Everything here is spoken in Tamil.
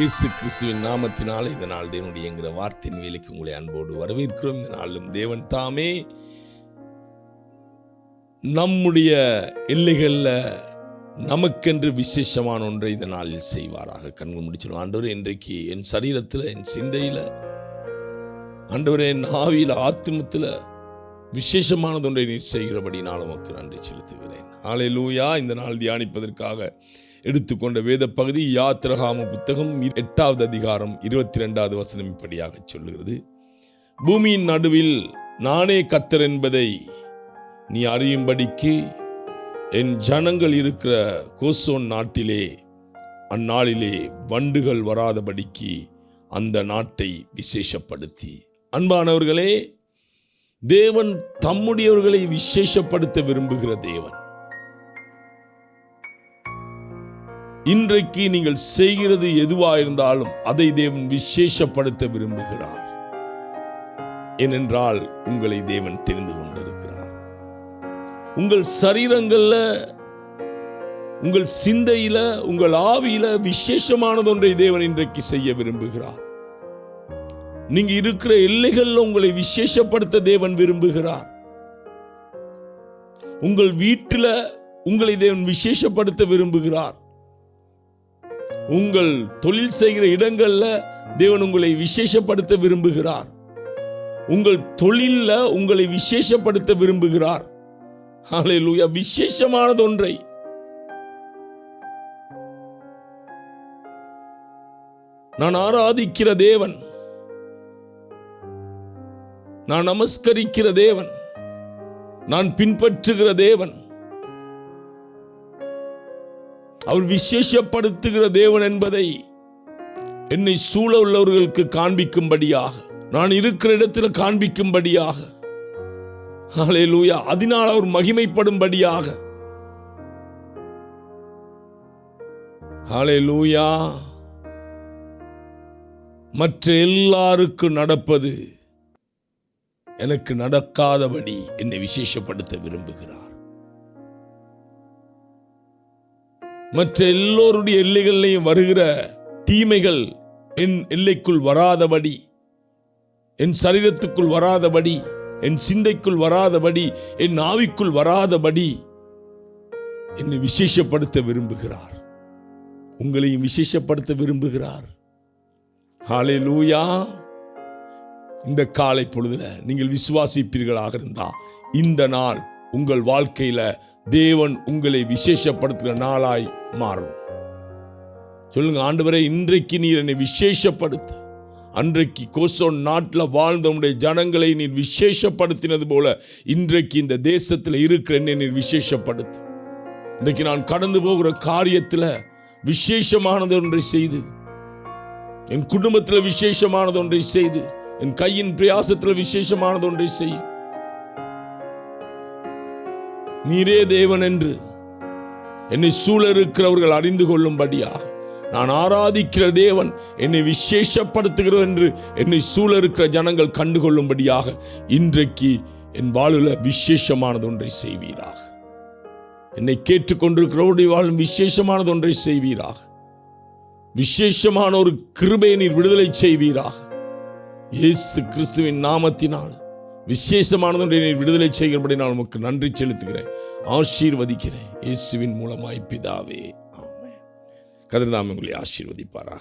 இயேசு கிறிஸ்துவின் நாமத்தினால் இந்த நாள் தேவனுடைய என்கிற வார்த்தையின் வேலைக்கு உங்களை அன்போடு வரவேற்கிறோம். இந்த நாளும் தேவன் தாமே நம்முடைய எல்லைகளில் நமக்கென்று விசேஷமான ஒன்றை இந்த நாளில் செய்வாராக. கண்கள் முடிச்சிடும் ஆண்டவர் இன்றைக்கு என் சரீரத்தில் என் சிந்தையில் ஆண்டவரே என் ஆவியில் ஆத்மத்தில் விசேஷமானது ஒன்றை நீர் செய்கிறபடி நான் உமக்கு நன்றி செலுத்துகிறேன். ஆலை லூயா இந்த நாள் தியானிப்பதற்காக எடுத்துக்கொண்ட வேத பகுதி யாத்திரகாம புத்தகம் எட்டாவது அதிகாரம் இருபத்தி ரெண்டாவது வசனம் இப்படியாக சொல்லுகிறது. பூமியின் நடுவில் நானே கத்தர் என்பதை நீ அறியும்படிக்கு என் ஜனங்கள் இருக்கிற கோசோன் நாட்டிலே அந்நாளிலே வண்டுகள் வராதபடிக்கு அந்த நாட்டை விசேஷப்படுத்தி. அன்பானவர்களே தேவன் தம்முடையவர்களை விசேஷப்படுத்த விரும்புகிற தேவன். இன்றைக்கு நீங்கள் செய்கிறது எதுவாக இருந்தாலும் அதை தேவன் விசேஷப்படுத்த விரும்புகிறார். ஏனென்றால் உங்களை தேவன் தெரிந்து கொண்டிருக்கிறார். உங்கள் சரீரங்களில் உங்கள் சிந்தையில உங்கள் ஆவியில விசேஷமானது ஒன்றை தேவன் இன்றைக்கு செய்ய விரும்புகிறார். நீங்க இருக்கிற எல்லைகள்ல உங்களை விசேஷப்படுத்த தேவன் விரும்புகிறார். உங்கள் வீட்டில் உங்களை தேவன் விசேஷப்படுத்த விரும்புகிறார். உங்கள் தொழில் செய்கிற இடங்களில் தேவன் உங்களை விசேஷப்படுத்த விரும்புகிறார். உங்கள் தொழிலில் உங்களை விசேஷப்படுத்த விரும்புகிறார். ஹalleluya விசேஷமானது ஒன்றை. நான் ஆராதிக்கிற தேவன். நான் நமஸ்கரிக்கிற தேவன். நான் பின்பற்றுகிற தேவன். அவர் விசேஷப்படுத்துகிற தேவன் என்பதை என்னை சூழ உள்ளவர்களுக்கு காண்பிக்கும்படியாக நான் இருக்கிற இடத்துல காண்பிக்கும்படியாக. ஹalleluya. அதனால் அவர் மகிமைப்படும்படியாக. ஹalleluya. மற்ற எல்லாருக்கும் நடப்பது எனக்கு நடக்காதபடி என்னை விசேஷப்படுத்த விரும்புகிறார். மற்ற எல்லோருடைய எல்லைகளிலையும் வருகிற தீமைகள் என் எல்லைக்குள் வராதபடி என் சரீரத்துக்குள் வராதபடி என் சிந்தைக்குள் வராதபடி என் ஆவிக்குள் வராதபடி என்னை விசேஷப்படுத்த விரும்புகிறார். உங்களையும் விசேஷப்படுத்த விரும்புகிறார். ஹாலே லூயா இந்த காலை பொழுதுல நீங்கள் விசுவாசிப்பீர்களாக இருந்தா இந்த நாள் உங்கள் வாழ்க்கையில தேவன் உங்களை விசேஷப்படுத்துகிற நாளாய் மாறும். சொல்லுங்க ஆண்டவரே இன்றைக்கு நீர் என்னை விசேஷப்படுத்து. அன்றைக்கு கோசோன் நாட்டில் வாழ்ந்த உடைய ஜனங்களை நீர் விசேஷப்படுத்தினது போல இன்றைக்கு இந்த தேசத்தில் இருக்கிற என்னை நீர் விசேஷப்படுத்து. இன்றைக்கு நான் கடந்து போகிற காரியத்தில் விசேஷமானது ஒன்றை செய்து என் குடும்பத்தில் விசேஷமானது ஒன்றை செய்து என் கையின் பிரயாசத்தில் விசேஷமானது ஒன்றை செய்யும் நீரே தேவன் என்று என்னை சூழ இருக்கிறவர்கள் அறிந்து கொள்ளும்படியாக நான் ஆராதிக்கிற தேவன் என்னை விசேஷப்படுத்துகிறோம் என்று என்னை சூழ இருக்கிற ஜனங்கள் கண்டுகொள்ளும்படியாக இன்றைக்கு என் வாழ்வில் விசேஷமானது ஒன்றை செய்வீராக. என்னை கேட்டுக்கொண்டிருக்கிறவருடைய வாழும் விசேஷமானது ஒன்றை செய்வீராக. விசேஷமான ஒரு கிருபையை நீர் விடுதலை செய்வீராக. இயேசு கிறிஸ்துவின் நாமத்தினால். விசேஷமானது நீர் விடுதலை செய்கிறபடி நான் உமக்கு நன்றி செலுத்துகிறேன். ஆசீர்வதிக்கிறேன். இயேசுவின் மூலமாய் பிதாவே. ஆமென். கதிர்தாம் உங்களை ஆசீர்வதிப்பாராக.